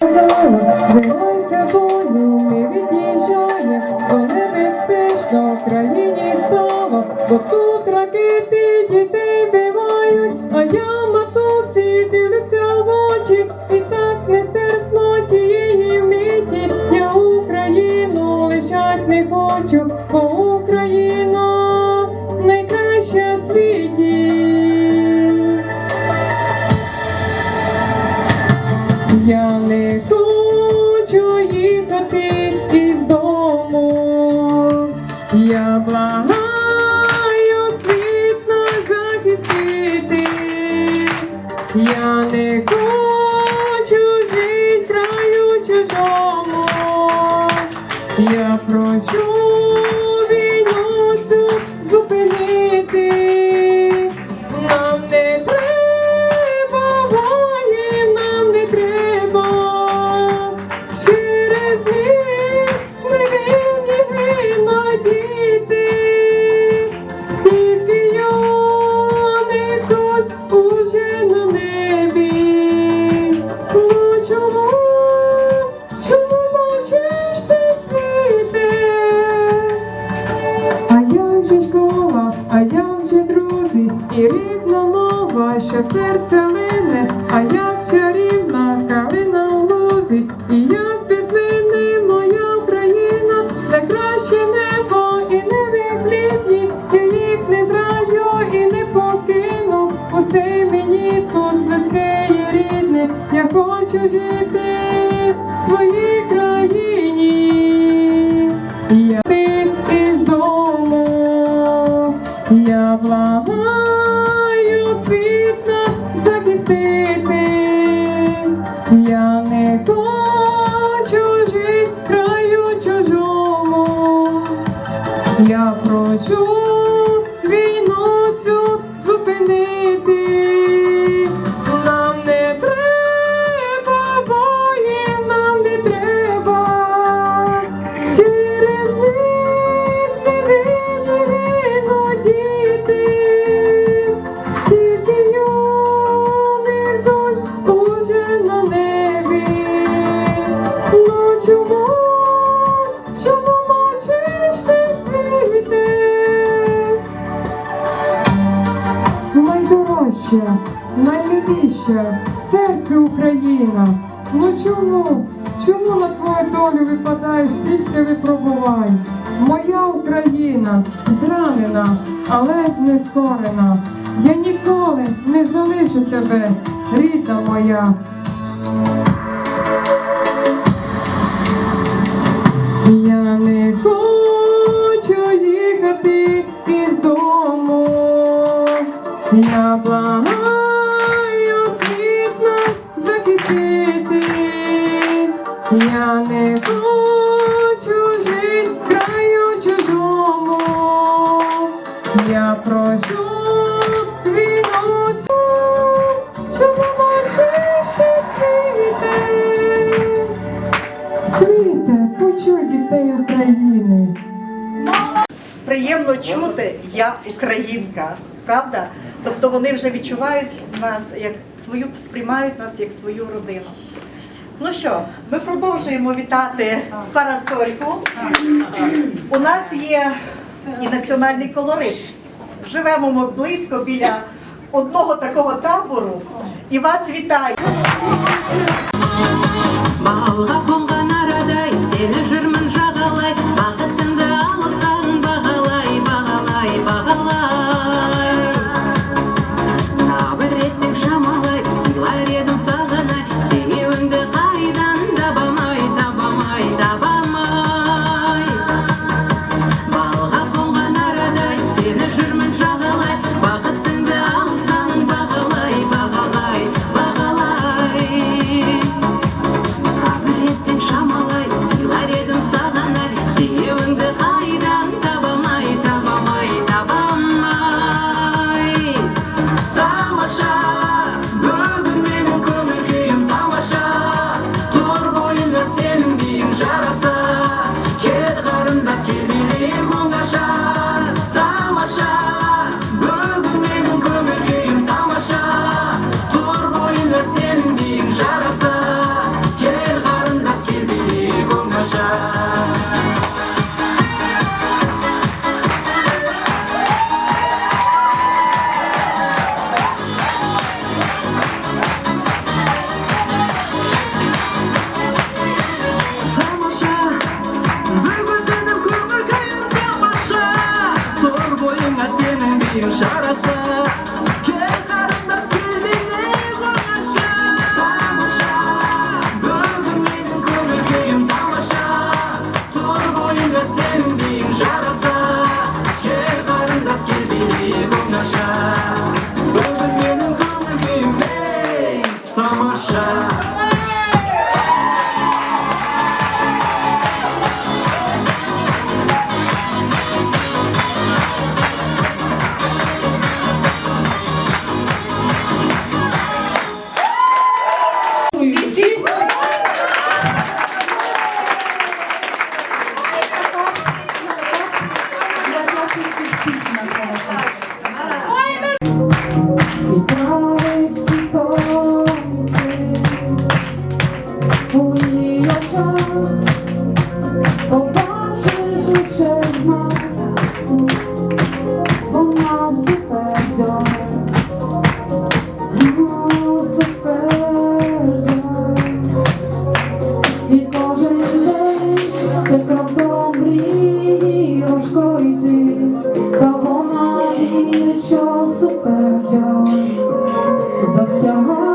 Збирайся, доню, ми від'їжджаємо, бо небезпечно в країні стало, бо тут ракети дітей вбивають, а я матусі дивлюся в очі, і так нестерпно тієї миті, я Україну лишать не хочу, бо Україна Я прошу тут близьке я хочу жити в Найдорожча, наймиліша, серце Україна. Ну чому? Чому на твою долю випадає стільки випробувань? Моя Україна зранена, але не скорена. Я ніколи не залишу тебе, рідна моя. Дітей України. приємно чути я українка, правда? Тобто вони вже відчувають нас як свою, сприймають нас як свою родину. Ну що, ми продовжуємо вітати парасольку. У нас є і національний колорит. Живемо ми близько біля одного такого табору і вас вітаю. і вже росе. Мої очах побачиш лише знак, і кожен це крок до важко йти, та вона вірить, що супер до всього.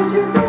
I should